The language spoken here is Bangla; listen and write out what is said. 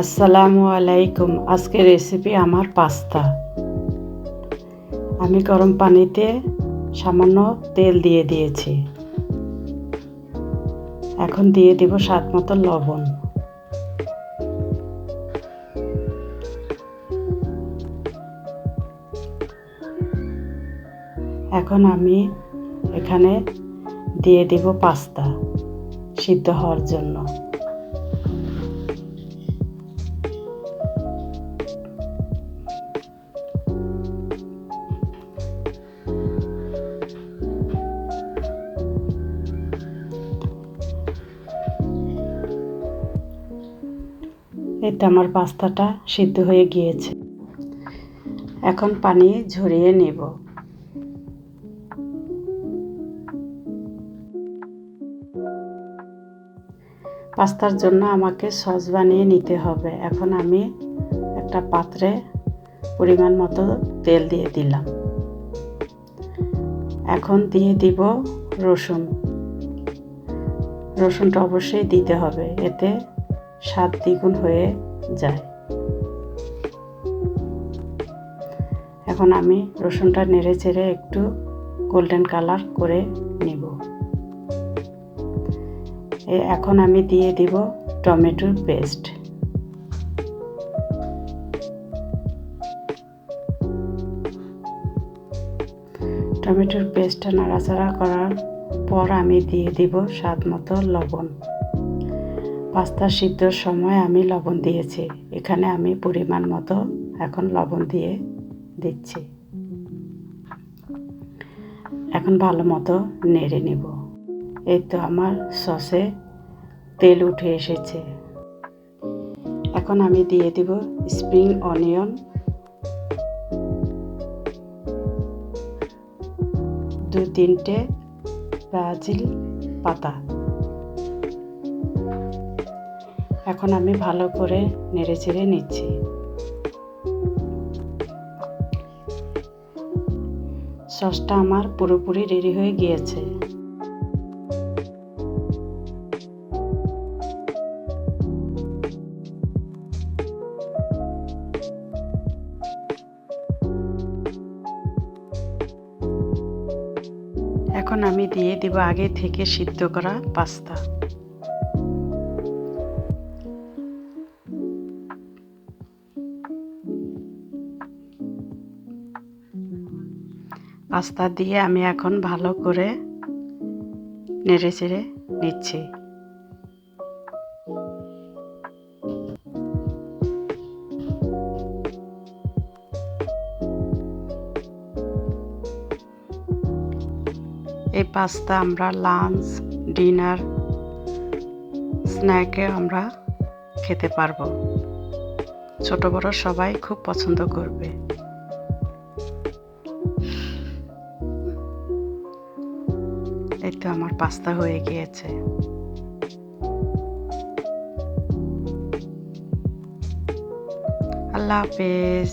আসসালামু আলাইকুম। আজকের রেসিপি আমার পাস্তা আমি গরম পানিতে সামান্য তেল দিয়ে দিয়েছি। এখন দিয়ে দিব স্বাদ মতো লবণ। এখন আমি এখানে দিয়ে দিব পাস্তা সিদ্ধ হওয়ার জন্য। এতে আমার পাস্তাটা সিদ্ধ হয়ে গিয়েছে। এখন পানি ঝরিয়ে নেব। পাস্তার জন্য আমাকে সস বানিয়ে নিতে হবে। এখন আমি একটা পাত্রে পরিমাণ মতো তেল দিয়ে দিলাম। এখন দিয়ে দিব রসুন। রসুনটা অবশ্যই দিতে হবে। এতে স্বাদ দ্বিগুণ হয়ে যায়। এখন আমি রসুনটা নেড়ে চেড়ে একটু গোল্ডেন কালার করে নিব। এখন আমি দিয়ে দিব টমেটোর পেস্ট টমেটোর পেস্টটা নাড়াচাড়া করার পর আমি দিয়ে দিব স্বাদ মতো লবণ। পাস্তা সিদ্ধর সময় আমি লবণ দিয়েছি। এখানে আমি পরিমাণ মতো এখন লবণ দিয়ে দিচ্ছি। এখন ভালো মতো নেড়ে নেব। এই তো আমার সসে তেল উঠে এসেছে। এখন আমি দিয়ে দিব স্প্রিং অনিয়ন। দু তিনটে ব্রাজিল পাতা। এখন আমি ভালো করে নেড়ে চেড়ে নিচ্ছি। সসটা আমার পুরোপুরি রেডি হয়ে গিয়েছে। এখন আমি দিয়ে দিব আগে থেকে সিদ্ধ করা পাস্তা। পাস্তা দিয়ে আমি এখন ভালো করে নেড়ে চেড়ে নিচ্ছি। এই পাস্তা আমরা লাঞ্চ, ডিনার, স্ন্যাকে আমরা খেতে পারব। ছোট বড় সবাই খুব পছন্দ করবে। এই তো আমার পাস্তা হয়ে গিয়েছে। আল্লাহ হাফেজ।